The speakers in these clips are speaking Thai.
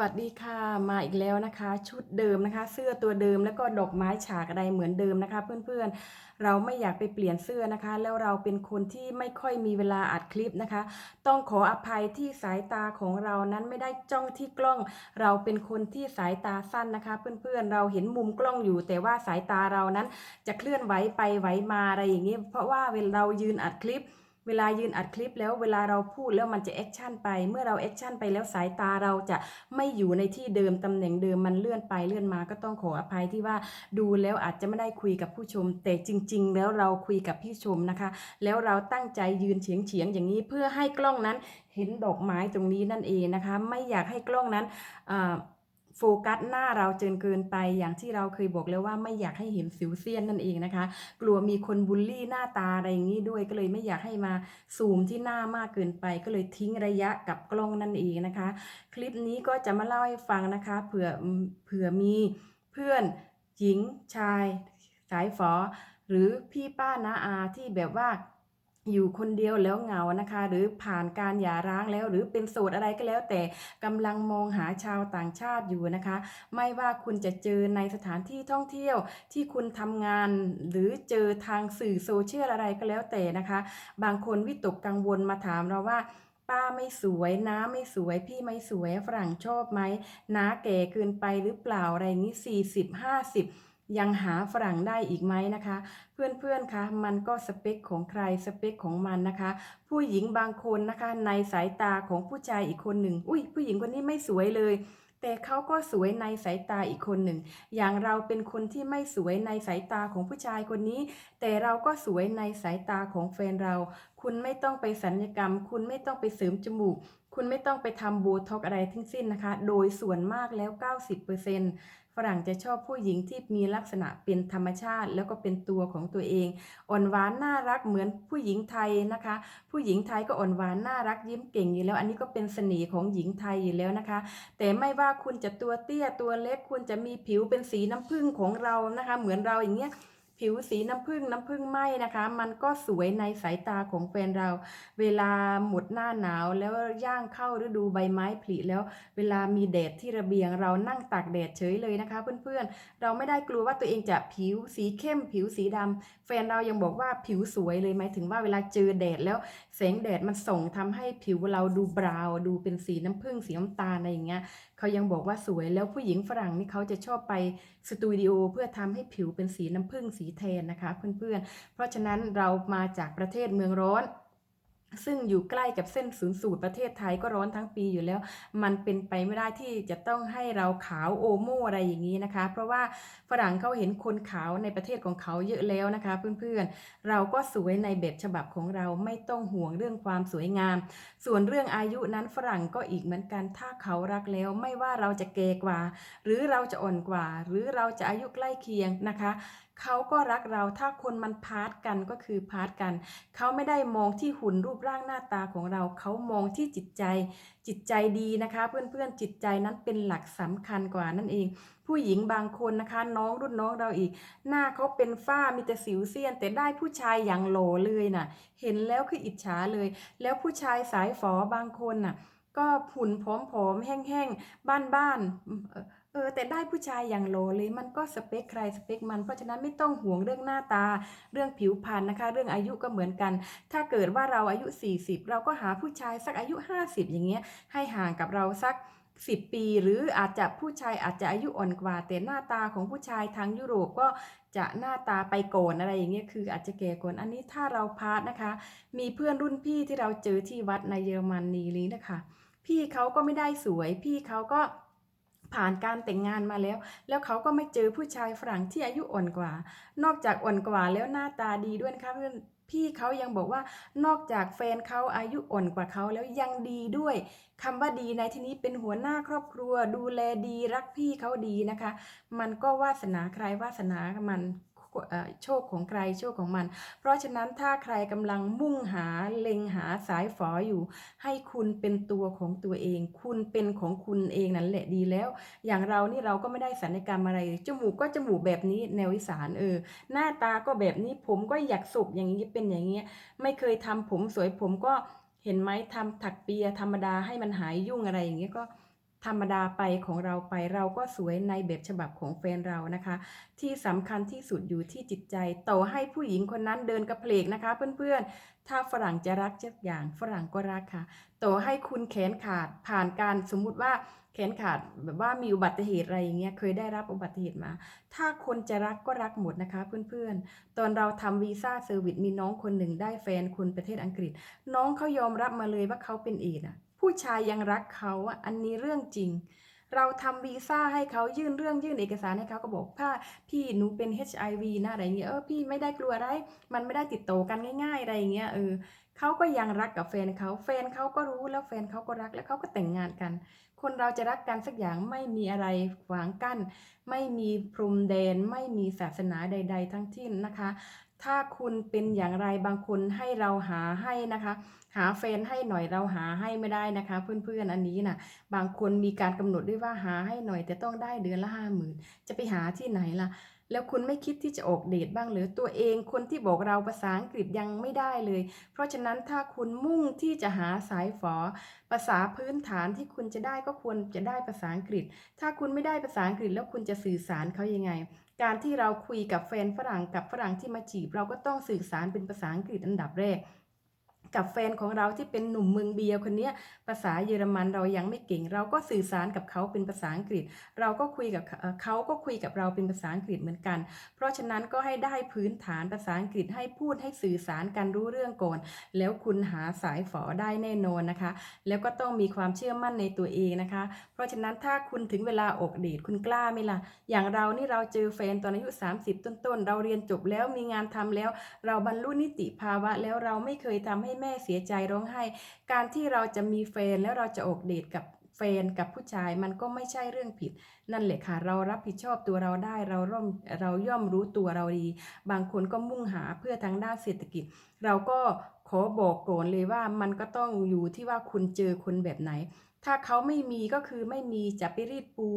วัสดีค่ะมาอีกแล้วนะคะ ชุดเดิมนะคะ เสื้อตัวเดิมแล้วก็ดอกไม้ฉากอะไรเหมือนเดิมนะคะ เพื่อนๆเราไม่อยากไปเปลี่ยนเสื้อนะคะ แล้วเราเป็นคนที่ไม่ค่อยมีเวลาอัดคลิปนะคะ ต้องขออภัยที่สายตาของเรานั้นไม่ได้จ้องที่กล้อง เราเป็นคนที่สายตาสั้นนะคะ เพื่อนๆเราเห็นมุมกล้องอยู่ แต่ว่าสายตาเรานั้นจะเคลื่อนไหวไปไหวมาอะไรอย่างนี้เพราะว่าเวลาเรายืนอัดคลิป เวลายืนอัดคลิปแล้วเวลาเราพูดแล้วมันจะแอคชั่นไป เมื่อเราแอคชั่นไปแล้วสายตาเราจะไม่อยู่ในที่เดิมตำแหน่งเดิมมันเลื่อนไปเลื่อนมาก็ต้องขออภัยที่ว่าดูแล้วอาจจะไม่ได้คุยกับผู้ชม แต่จริง ๆ แล้วเราคุยกับพี่ชมนะคะ แล้วเราตั้งใจยืนเฉียงๆอย่างนี้เพื่อให้กล้องนั้นเห็นดอกไม้ตรงนี้นั่นเองนะคะ ไม่อยากให้กล้องนั้นอ่า โฟกัสหน้าเราเจนเกินไปอย่างที่เราเคยบอกแล้วว่าไม่อยากให้เห็นสิวเซียนนั่นเองนะคะ กลัวมีคนบูลลี่หน้าตาอะไรอย่างนี้ด้วยก็เลยไม่อยากให้มาซูมที่หน้ามากเกินไป ก็เลยทิ้งระยะกับกล้องนั่นเองนะคะ คลิปนี้ก็จะมาเล่าให้ฟังนะคะเผื่อเผื่อมีเพื่อนหญิงชาย สายฝอ หรือพี่ป้านาอาที่แบบว่า อยู่คนเดียวแล้วเหงานะคะ หรือผ่านการหย่าร้างแล้ว หรือเป็นโสดอะไรก็แล้ว แต่กำลังมองหาชาวต่างชาติอยู่นะคะ ไม่ว่าคุณจะเจอในสถานที่ท่องเที่ยวที่คุณทำงาน หรือเจอทางสื่อโซเชียลอะไรก็แล้วแต่นะคะ บางคนวิตกกังวลมาถามเราว่าป้าไม่สวยน้าไม่สวยพี่ไม่สวยฝรั่งชอบไหมน้าแก่เกินไปหรือเปล่าอะไรอย่างนี้40 50 ยังหาฝรั่งได้อีกไหมนะคะ เพื่อนๆคะมันก็สเปคของใครสเปคของมันนะคะ ผู้หญิงบางคนนะคะในสายตาของผู้ชายอีกคนหนึ่งอุ้ยผู้หญิงคนนี้ไม่สวยเลยแต่เขาก็สวยในสายตาอีกคนหนึ่ง อย่างเราเป็นคนที่ไม่สวยในสายตาของผู้ชายคนนี้ แต่เราก็สวยในสายตาของแฟนเรา คุณไม่ต้องไปสัญญกรรม คุณไม่ต้องไปเสริมจมูก คุณไม่ต้องไปทำโบท็อกอะไรทั้งสิ้นนะคะ โดยส่วนมากแล้ว 90% ฝรั่งจะชอบผู้หญิงที่มีลักษณะเป็นธรรมชาติ แล้วก็เป็นตัวของตัวเอง อ่อนหวานน่ารักเหมือนผู้หญิงไทยนะคะ ผู้หญิงไทยก็อ่อนหวานน่ารักยิ้มเก่งอยู่แล้ว อันนี้ก็เป็นเสน่ห์ของหญิงไทยอยู่แล้วนะคะ แต่ไม่ว่าคุณจะตัวเตี้ยตัวเล็กคุณจะมีผิวเป็นสีน้ำผึ้งของเรานะคะ เหมือนเราอย่างเงี้ย ผิวสีน้ำผึ้งน้ำผึ้งไหมนะคะ มันก็สวยในสายตาของแฟนเรา เวลาหมดหน้าหนาวแล้วย่างเข้าฤดูใบไม้ผลิแล้ว เวลามีแดดที่ระเบียงเรานั่งตากแดดเฉยเลยนะคะ เพื่อนๆ เราไม่ได้กลัวว่าตัวเองจะผิวสีเข้ม ผิวสีดำแฟนเรายังบอกว่าผิวสวยเลยหมายถึงว่าเวลาเจอแดดแล้วแสงแดดมันส่องทำให้ผิวเราดูบราวดูเป็นสีน้ำผึ้งสีน้ำตาลอะไรอย่างเงี้ยเขายังบอกว่าสวยแล้วผู้หญิงฝรั่งนี่เขาจะชอบไปสตูดิโอเพื่อทำให้ผิวเป็นสีน้ำผึ้งสีแทนนะคะเพื่อนๆ เพราะฉะนั้นเรามาจากประเทศเมืองร้อนซึ่งอยู่ใกล้กับเส้นศูนย์สูตรประเทศไทยก็ร้อนทั้งปีอยู่แล้ว มันเป็นไปไม่ได้ที่จะต้องให้เราขาวโอโมอะไรอย่างนี้นะคะ เพราะว่าฝรั่งเขาเห็นคนขาวในประเทศของเขาเยอะแล้วนะคะ เพื่อนๆ เราก็สวยในแบบฉบับของเราไม่ต้องห่วงเรื่องความสวยงาม ส่วนเรื่องอายุนั้นฝรั่งก็อีกเหมือนกัน ถ้าเขารักแล้วไม่ว่าเราจะแก่กว่า หรือเราจะอ่อนกว่า หรือเราจะอายุใกล้เคียงนะคะ เขาก็รักเราถ้าคนมันพาร์ทกันก็คือพาร์ทกัน เขาไม่ได้มองที่หุ่นรูปร่างหน้าตาของเรา เขามองที่จิตใจ จิตใจดีนะคะ เพื่อนๆจิตใจนั้นเป็นหลักสำคัญกว่านั่นเอง ผู้หญิงบางคนนะคะ น้องรุ่นน้องเราอีก หน้าเขาเป็นฝ้ามีแต่สิวเซียน แต่ได้ผู้ชายอย่างโหลเลยน่ะ เห็นแล้วคืออิจฉาเลย แล้วผู้ชายสายฝอบางคนน่ะ ก็หุ่นผอมๆแห้งๆบ้านๆ เออแต่ได้ผู้ชายอย่างโหลเลยมันก็สเปคใครสเปคมันเพราะฉะนั้นไม่ต้องห่วงเรื่องหน้าตา เรื่องผิวพรรณนะคะ เรื่องอายุก็เหมือนกัน ถ้าเกิดว่าเราอายุ 40 เราก็หาผู้ชายสักอายุ 50 อย่างเงี้ยให้ห่างกับเราสัก10ปีหรืออาจจะผู้ชายอาจจะอายุอ่อนกว่าแต่หน้าตาของผู้ชายทางยุโรปก็จะหน้าตาไปโกนอะไรอย่างเงี้ยคืออาจจะแก่ก่อนอันนี้ถ้าเราพาร์ทนะคะ มีเพื่อนรุ่นพี่ที่เราเจอที่วัดในเยอรมนีนี้นะคะ พี่เขาก็ไม่ได้สวย พี่เขาก็ ผ่านการแต่งงานมาแล้ว แล้วเขาก็ไม่เจอผู้ชายฝรั่งที่อายุอ่อนกว่า นอกจากอ่อนกว่าแล้วหน้าตาดีด้วยนะคะเพื่อนพี่เขายังบอกว่านอกจากแฟนเขาอายุอ่อนกว่าเขาแล้วยังดีด้วยคำว่าดีในที่นี้เป็นหัวหน้าครอบครัว ดูแลดีรักพี่เขาดีนะคะ มันก็วาสนาใครวาสนามัน โชคของใครโชคของมัน เพราะฉะนั้นถ้าใครกำลังมุ่งหาเล็งหาสายฝออยู่ ให้คุณเป็นตัวของตัวเอง คุณเป็นของคุณเองนั่นแหละดีแล้ว อย่างเรานี่เราก็ไม่ได้สัญญกรรมอะไร จมูกก็จมูกแบบนี้แนวอีสานเออ หน้าตาก็แบบนี้ผมก็อยากสุกอย่างนี้เป็นอย่างเงี้ยไม่เคยทำผมสวยผมก็เห็นไหมทำถักเปียธรรมดาให้มันหายยุ่งอะไรอย่างเงี้ยก็ ธรรมดาไปของเราไปเราก็สวยในแบบฉบับของแฟนเรานะคะ ที่สำคัญที่สุดอยู่ที่จิตใจต่อให้ผู้หญิงคนนั้นเดินกระเพลกนะคะ เพื่อนๆ ถ้าฝรั่งจะรักสักอย่างฝรั่งก็รักค่ะต่อให้คุณแขนขาดผ่านการสมมุติว่าแขนขาดแบบว่ามีอุบัติเหตุอะไรอย่างเงี้ยเคยได้รับอุบัติเหตุมา ถ้าคนจะรักก็รักหมดนะคะเพื่อนๆ ตอนเราทำวีซ่าเซอร์วิสมีน้องคนหนึ่งได้แฟนคนประเทศอังกฤษ น้องเขายอมรับมาเลยว่าเขาเป็นเอดส์อะ ผู้ชายยังรักเขาอะอันนี้เรื่องจริง เราทำวีซ่าให้เขายื่นเรื่องยื่นเอกสารให้เขาก็บอกพ่าพี่หนูเป็น HIV นะอะไรเงี้ยเออพี่ไม่ได้กลัวอะไร มันไม่ได้ติดต่อกันง่ายๆอะไรเงี้ยเออเขาก็ยังรักกับแฟนเขาแฟนเขาก็รู้แล้วแฟนเขาก็รักแล้วเขาก็แต่งงานกัน คนเราจะรักกันสักอย่างไม่มีอะไรขวางกั้น ไม่มีพรมแดน ไม่มีศาสนาใด ๆ ทั้งสิ้นนะคะ ถ้าคุณเป็นอย่างไรบางคนให้เราหาให้นะคะ หาแฟนให้หน่อยเราหาให้ไม่ได้นะคะ เพื่อนๆอันนี้นะบางคนมีการกำหนดด้วยว่าหาให้หน่อย แต่ต้องได้เดือนละห้าหมื่นจะไปหาที่ไหนล่ะ แล้วคุณไม่คิดที่จะออกเดทบ้างหรือตัวเองคนที่บอกเราภาษาอังกฤษยังไม่ได้เลย เพราะฉะนั้นถ้าคุณมุ่งที่จะหาสายฝอ ภาษาพื้นฐานที่คุณจะได้ก็ควรจะได้ภาษาอังกฤษ ถ้าคุณไม่ได้ภาษาอังกฤษแล้วคุณจะสื่อสารเขายังไง การที่เราคุยกับแฟนฝรั่งกับฝรั่งที่มาจีบ เราก็ต้องสื่อสารเป็นภาษาอังกฤษอันดับแรก กับแฟนของเราที่เป็นหนุ่มเมืองเบียร์คนนี้ภาษาเยอรมันเรายังไม่เก่ง เราก็สื่อสารกับเขาเป็นภาษาอังกฤษ เราก็คุยกับเขาก็คุยกับเราเป็นภาษาอังกฤษเหมือนกัน เพราะฉะนั้นก็ให้ได้พื้นฐานภาษาอังกฤษให้พูดให้สื่อสารกันรู้เรื่องก่อน แล้วคุณหาสายฝอได้แน่นอนนะคะ แล้วก็ต้องมีความเชื่อมั่นในตัวเองนะคะ เพราะฉะนั้นถ้าคุณถึงเวลาอกเดทคุณกล้าไหมล่ะอย่างเรานี่เราเจอแฟนตอนอายุ 30 ต้นๆ เราเรียนจบแล้วมีงานทำแล้ว เราบรรลุนิติภาวะแล้วเราไม่เคยทำให้แม่เสียใจร้องไห้ การที่เราจะมีแฟนแล้วเราจะออกเดทกับแฟนกับผู้ชายมันก็ไม่ใช่เรื่องผิด นั่นแหละค่ะ เรารับผิดชอบตัวเราได้เราร่มเราย่อมรู้ตัวเราดี บางคนก็มุ่งหาเพื่อทางด้านเศรษฐกิจ เราก็ขอบอกก่อนเลยว่ามันก็ต้องอยู่ที่ว่าคุณเจอคนแบบไหน ถ้าเขาไม่มีก็คือไม่มีจะไปรีดปู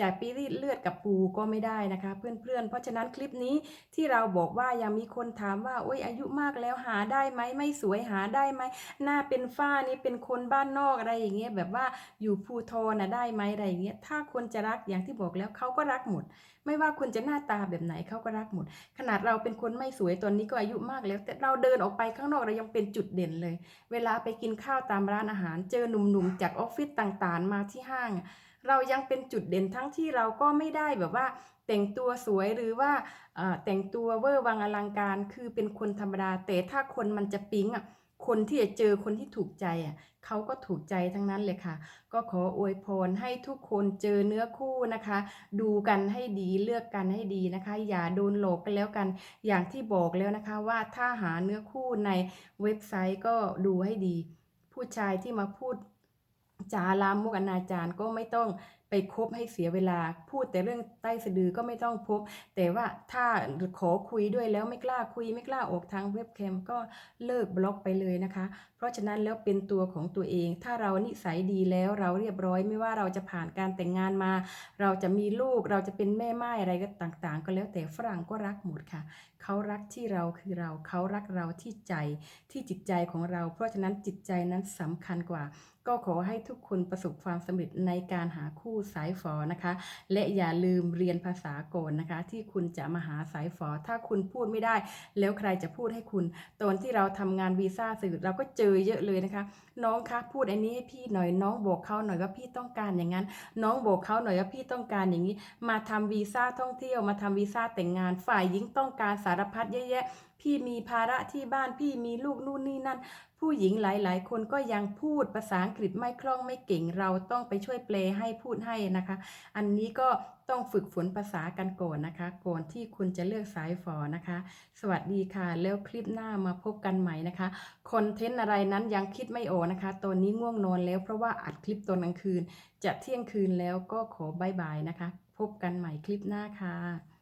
จะไปรีดเลือดกับปูก็ไม่ได้นะคะ เพื่อนๆ เพราะฉะนั้นคลิปนี้ที่เราบอกว่ายังมีคนถามว่าโอ้ยอายุมากแล้วหาได้ไหมไม่สวยหาได้ไหมหน้าเป็นฝ้านี่เป็นคนบ้านนอกอะไรอย่างเงี้ยแบบว่าอยู่ภูทรนะได้ไหมอะไรอย่างเงี้ยถ้าคนจะรักอย่างที่บอกแล้วเขาก็รักหมด ไม่ว่าคุณจะหน้าตาแบบไหนเขาก็รักหมด ขนาดเราเป็นคนไม่สวยตอนนี้ก็อายุมากแล้ว แต่เราเดินออกไปข้างนอกเรายังเป็นจุดเด่นเลย เวลาไปกินข้าวตามร้านอาหาร เจอหนุ่มๆจากออฟฟิศต่างๆ มาที่ห้าง เรายังเป็นจุดเด่นทั้งที่เราก็ไม่ได้แบบว่าแต่งตัวสวยหรือว่าแต่งตัวเวอร์วังอลังการ คือเป็นคนธรรมดาแต่ถ้าคนมันจะปิ๊งอะ คนที่จะเจอคนที่ถูกใจอะเขาก็ถูกใจทั้งนั้นเลยค่ะ ก็ขออวยพรให้ทุกคนเจอเนื้อคู่นะคะ ดูกันให้ดีเลือกกันให้ดีนะคะ อย่าโดนหลอกกันแล้วกัน อย่างที่บอกแล้วนะคะว่าถ้าหาเนื้อคู่ในเว็บไซต์ก็ดูให้ดี ผู้ชายที่มาพูดจาลามกอนาจารก็ไม่ต้อง ไปคบให้เสียเวลา พูดแต่เรื่องใต้สะดือก็ไม่ต้องพบ แต่ว่าถ้าขอคุยด้วยแล้วไม่กล้าคุย ไม่กล้าออกทางเว็บแคมก็เลิกบล็อกไปเลยนะคะ เพราะฉะนั้นแล้วเป็นตัวของตัวเอง ถ้าเรานิสัยดีแล้วเราเรียบร้อยไม่ว่าเราจะผ่านการแต่งงานมา เราจะมีลูกเราจะเป็นแม่ไม้อะไรก็ต่างๆ ก็แล้วแต่ฝรั่งก็รักหมดค่ะเขารักที่เราคือเราเขารักเราที่ใจที่จิตใจของเรา เพราะฉะนั้นจิตใจนั้นสำคัญกว่า ก็ขอให้ทุกคนประสบความสำเร็จในการหาคู่สายฝอนะคะ และอย่าลืมเรียนภาษาโกนนะคะ ที่คุณจะมาหาสายฝอ ถ้าคุณพูดไม่ได้ แล้วใครจะพูดให้คุณ ตอนที่เราทำงานวีซ่าสื่อเราก็เจอเยอะเลยนะคะ น้องคะพูดอันนี้ให้พี่หน่อยน้องบอกเขาหน่อยว่าพี่ต้องการอย่างนั้น น้องบอกเขาหน่อยว่าพี่ต้องการอย่างนี้ มาทำวีซ่าท่องเที่ยวมาทำวีซ่าแต่งงานฝ่ายหญิงต้องการสารพัดเยอะแยะพี่มีภาระที่บ้านพี่มีลูกนู่นนี่นั่น ผู้หญิงหลาย ๆ คนก็ยังพูดภาษาอังกฤษไม่คล่องไม่เก่งเราต้องไปช่วยแปลให้พูดให้นะคะ อันนี้ก็ต้องฝึกฝนภาษากันก่อนนะคะ ก่อนที่คุณจะเลือกสายฝอนะคะ สวัสดีค่ะ แล้วคลิปหน้ามาพบกันใหม่นะคะคอนเทนต์อะไรนั้นยังคิดไม่ออกนะคะ ตอนนี้ง่วงนอนแล้วเพราะว่าอัดคลิปตอนกลางคืน จะเที่ยงคืนแล้วก็ขอบายบายนะคะ พบกันใหม่คลิปหน้าค่ะ